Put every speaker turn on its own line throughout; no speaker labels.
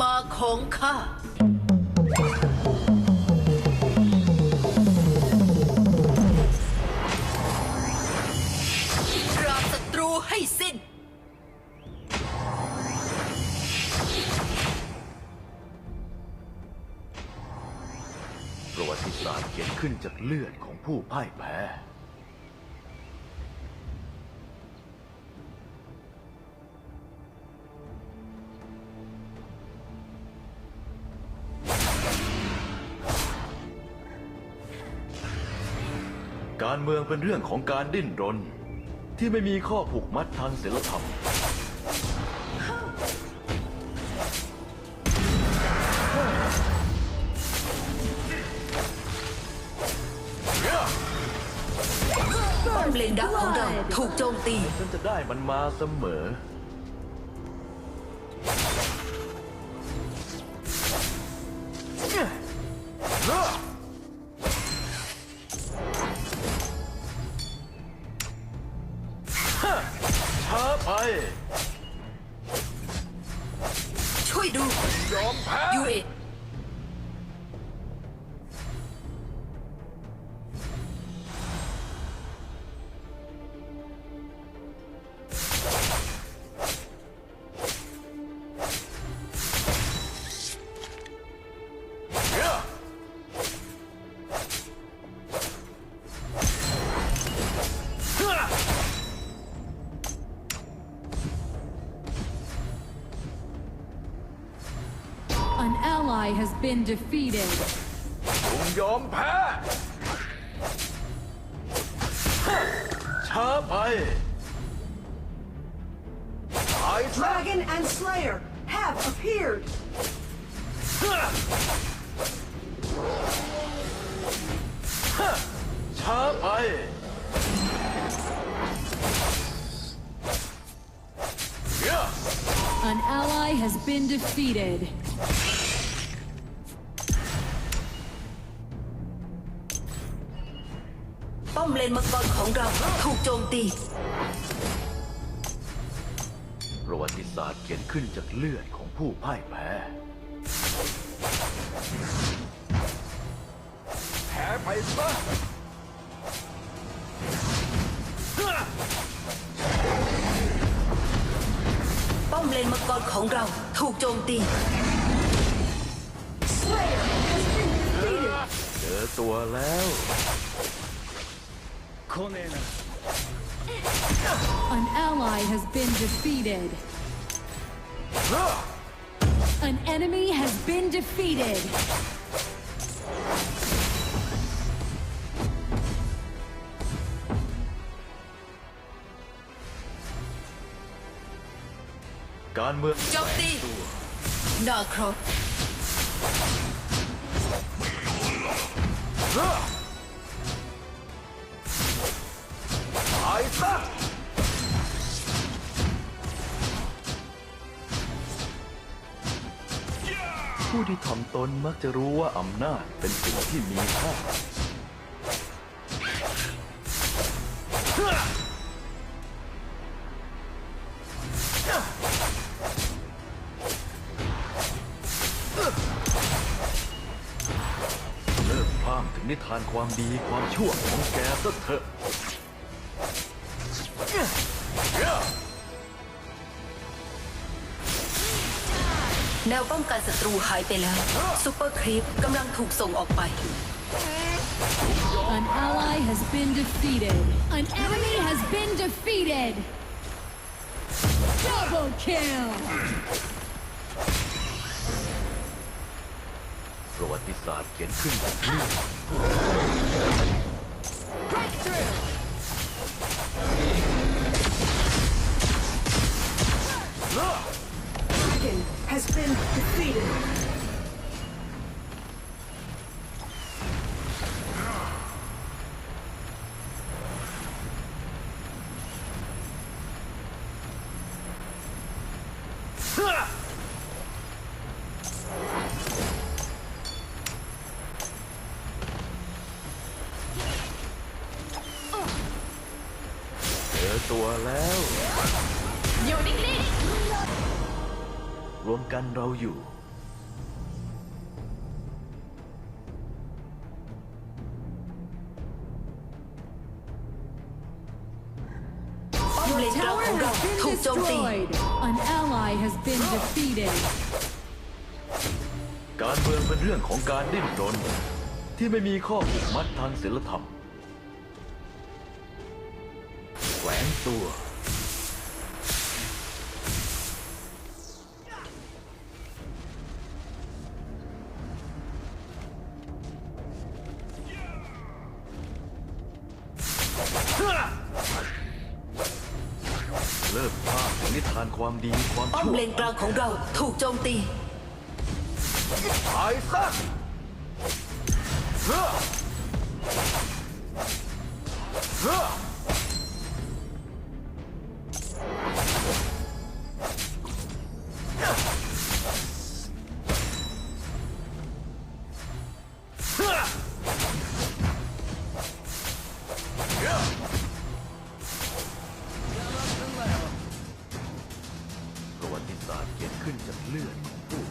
มาของข้าปราบศัตรูให้สิ้น
ประวัติศาสตร์เขียนขึ้นจากเลือดของผู้พ่ายแพ้ การเมืองเป็นเรื่องของการดิ้นรน ที่ไม่มีข้อผูกมัดทางศีลธรรม
ป้อมเลนดักของเราถูกโจมตี
ฉันจะได้มันมาเสมอ
been defeated.
ผมยอมแพ้ ช้าไปตายซะ
Dragon and Slayer have appeared.
ช้าไป
An ally has been defeated.
ป้อมเลนมังกรของเราถูกโจมตี
ประวัติศาสตร์เขียนขึ้นจากเลือดของผู้พ่ายแพ้ แพ้ไปซะ
ป้อมเลนมังกรของเราถูกโจมตี
เจอตัวแล้ว
An ally has been defeated. An enemy has been defeated.
Don't be. No, Crow. ที่ถ่อมตนมักจะรู้ว่าอำนาจเป็นสิ่งที่มีค่าเลิกพร่างถึงนิทานความดีความชั่วของแกซะเถอะ
แนวป้องกันศัตรูหายไปแล้วซูเปอร์ครีปกำลังถูกส่งออกไป
An ally has been defeated. An enemy has been defeated. Double kill.
ประวัติศาสตร์เขียนขึ้นจากเลือด
Breakthrough.
has been defeated. ตัวแล้ว รวมกันเราอยู่
ๆป้อมเลนกลาง
Tower
ของเรา
has been
ถูกโจมตี
destroyed. An ally has been defeated.
การเมืองเป็นเรื่องของการดิ้นรน ที่ไม่มีข้อผูกมัดทางศีลธรรมแหวนตัว ม
ป้อม
ชั่ว
เลนกลางของเราถูกโจมตี
ตายซะเฮ้อเฮ้อ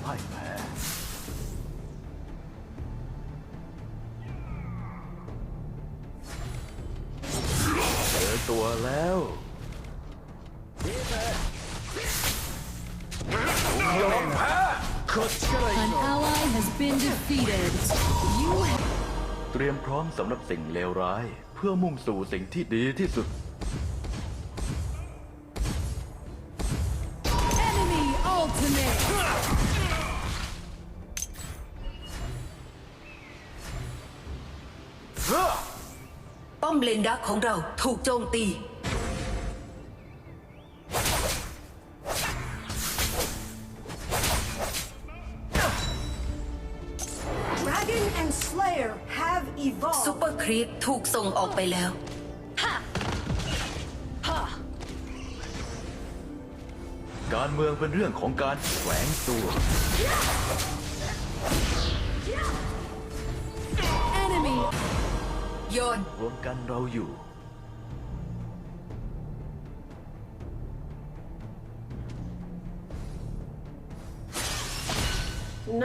พ่ายแพ้เจอตัวแล้ว
An ally has been defeated. You have
เตรียมพร้อมสำหรับสิ่งเลวร้าย เพื่อมุ่งสู่สิ่งที่ดีที่สุด
มเลนดักของเราถูกโจมตี
Dragon and Slayer have
ซู
evolved.
เปอร์ครีปถูกส่งออกไปแล้ว
การเมืองเป็นเรื่องของการแฝงตัว
Enemy
โยน
รวมกันเราอยู่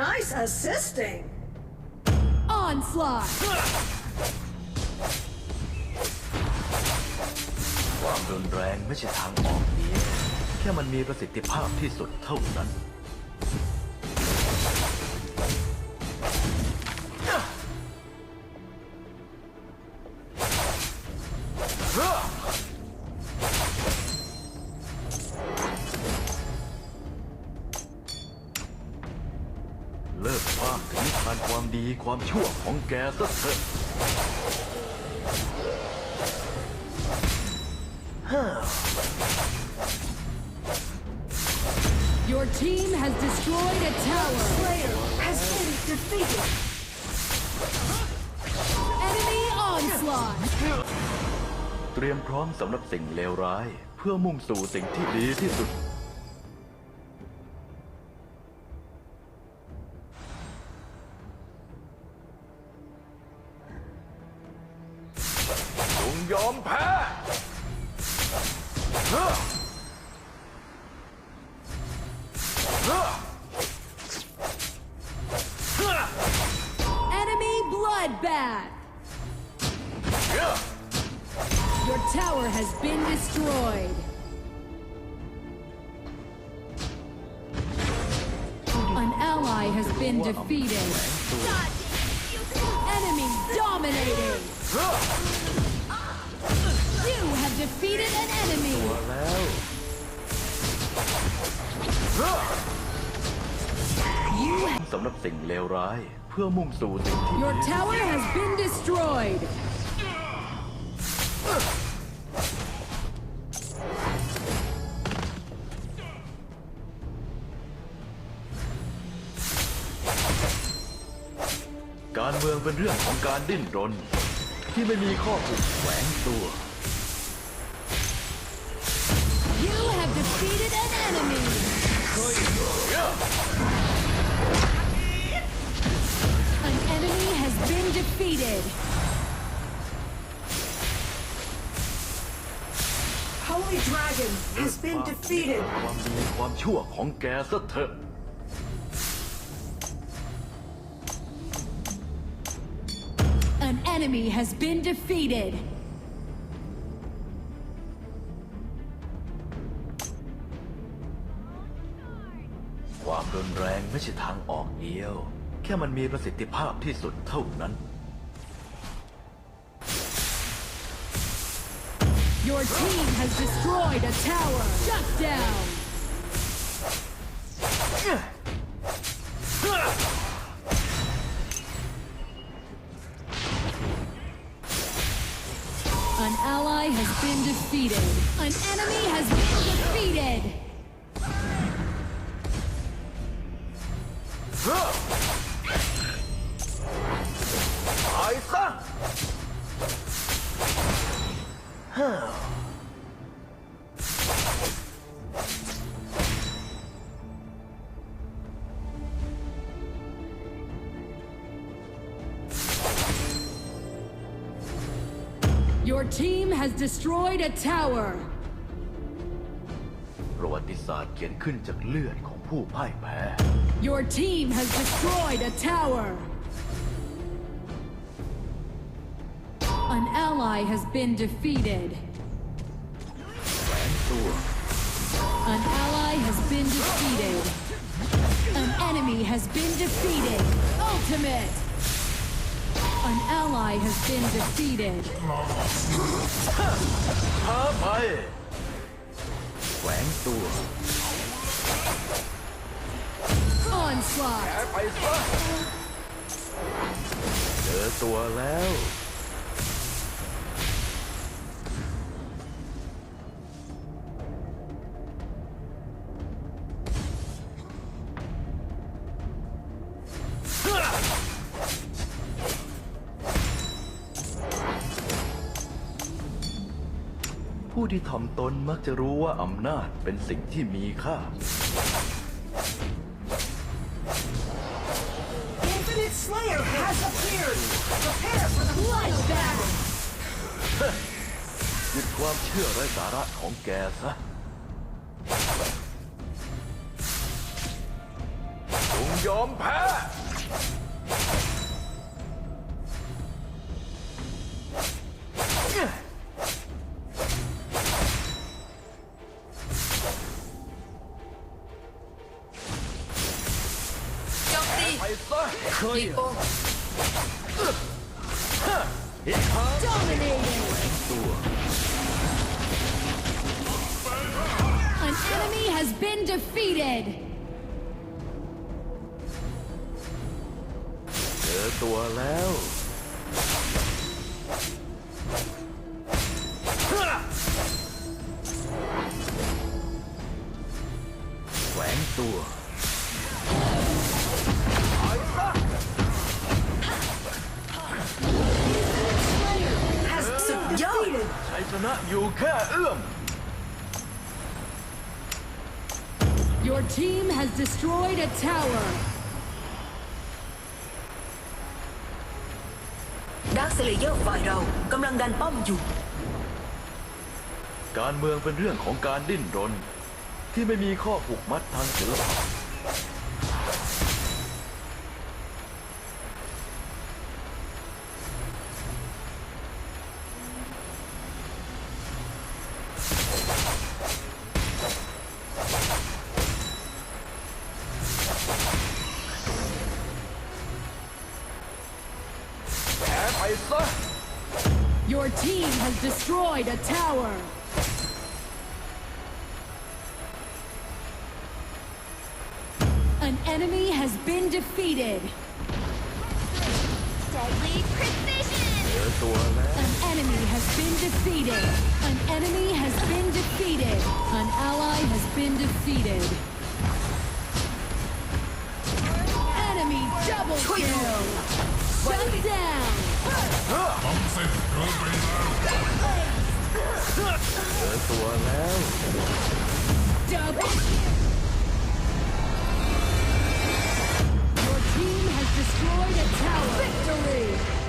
Nice assisting.
onslaught.
ความรุนแรงไม่ใช่ทางออกเดียวแค่มันมีประสิทธิภาพที่สุดเท่านั้น แกซะเถอะ
Your team has destroyed a tower.
Slayer has been defeated.
Enemy onslaught.
เตรียมพร้อมสำหรับสิ่งเลวร้าย เพื่อมุ่งสู่สิ่งที่ดีที่สุด
Enemy bloodbath! Your tower has been destroyed. An ally has been defeated. Enemy dominating! You have defeated an enemy!
สำหรับสิ่งเลวร้าย เพื่อมุ่งสู่สิ่งที่
Your
ดี
tower has been destroyed.
การเมืองเป็นเรื่องของการดิ้นรน ที่ไม่มีข้อผูกแฝงตัว
Dragon has been defeated.
ความดีความชั่วของแกซะเถอะ
An enemy has been defeated.
ความรุนแรงไม่ใช่ทางออกเดียว แค่มันมีประสิทธิภาพที่สุดเท่านั้น
Your team has destroyed a tower. Shut down. An ally has been defeated. An enemy has been defeated. has destroyed a tower.
ประวัติศาสตร์เขียนขึ้นจากเลือดของผู้พ่ายแพ้
Your team has destroyed a tower. An ally has been defeated.
ตัว
An ally has been defeated. An enemy has been defeated. Ultimate. An ally has been defeated. Onslaught.
ตัวแล้วผู้ที่ถ่อมตนมักจะรู้ว่าอำนาจเป็นสิ่งที่มีค่า
Infinite Slayer has appeared. Prepare for the
Bloodbath.
หยุดความเชื่อไร้สาระของแกซะจงยอมแพ้
มตี
ไปซะ
ลีโอ
Dominating.
ตัว
An enemy has been defeated.
เจอตัวแล้ว แหวงตัว ชัยชนะอยู่แค่เอื้อม
Your team has destroyed a tower.
ดักสเลเยอร์ฝ่ายเรากำลังดันป้อมอยู่
การเมืองเป็นเรื่องของการดิ้นรน ที่ไม่มีข้อผูกมัดทางศิลปะ
destroyed a tower! An enemy has been defeated!
Deadly precision!
An enemy has been defeated! An enemy has been defeated! An ally has been defeated! Enemy double kill! Shut down!
Double Your team has destroyed a tower.
Victory!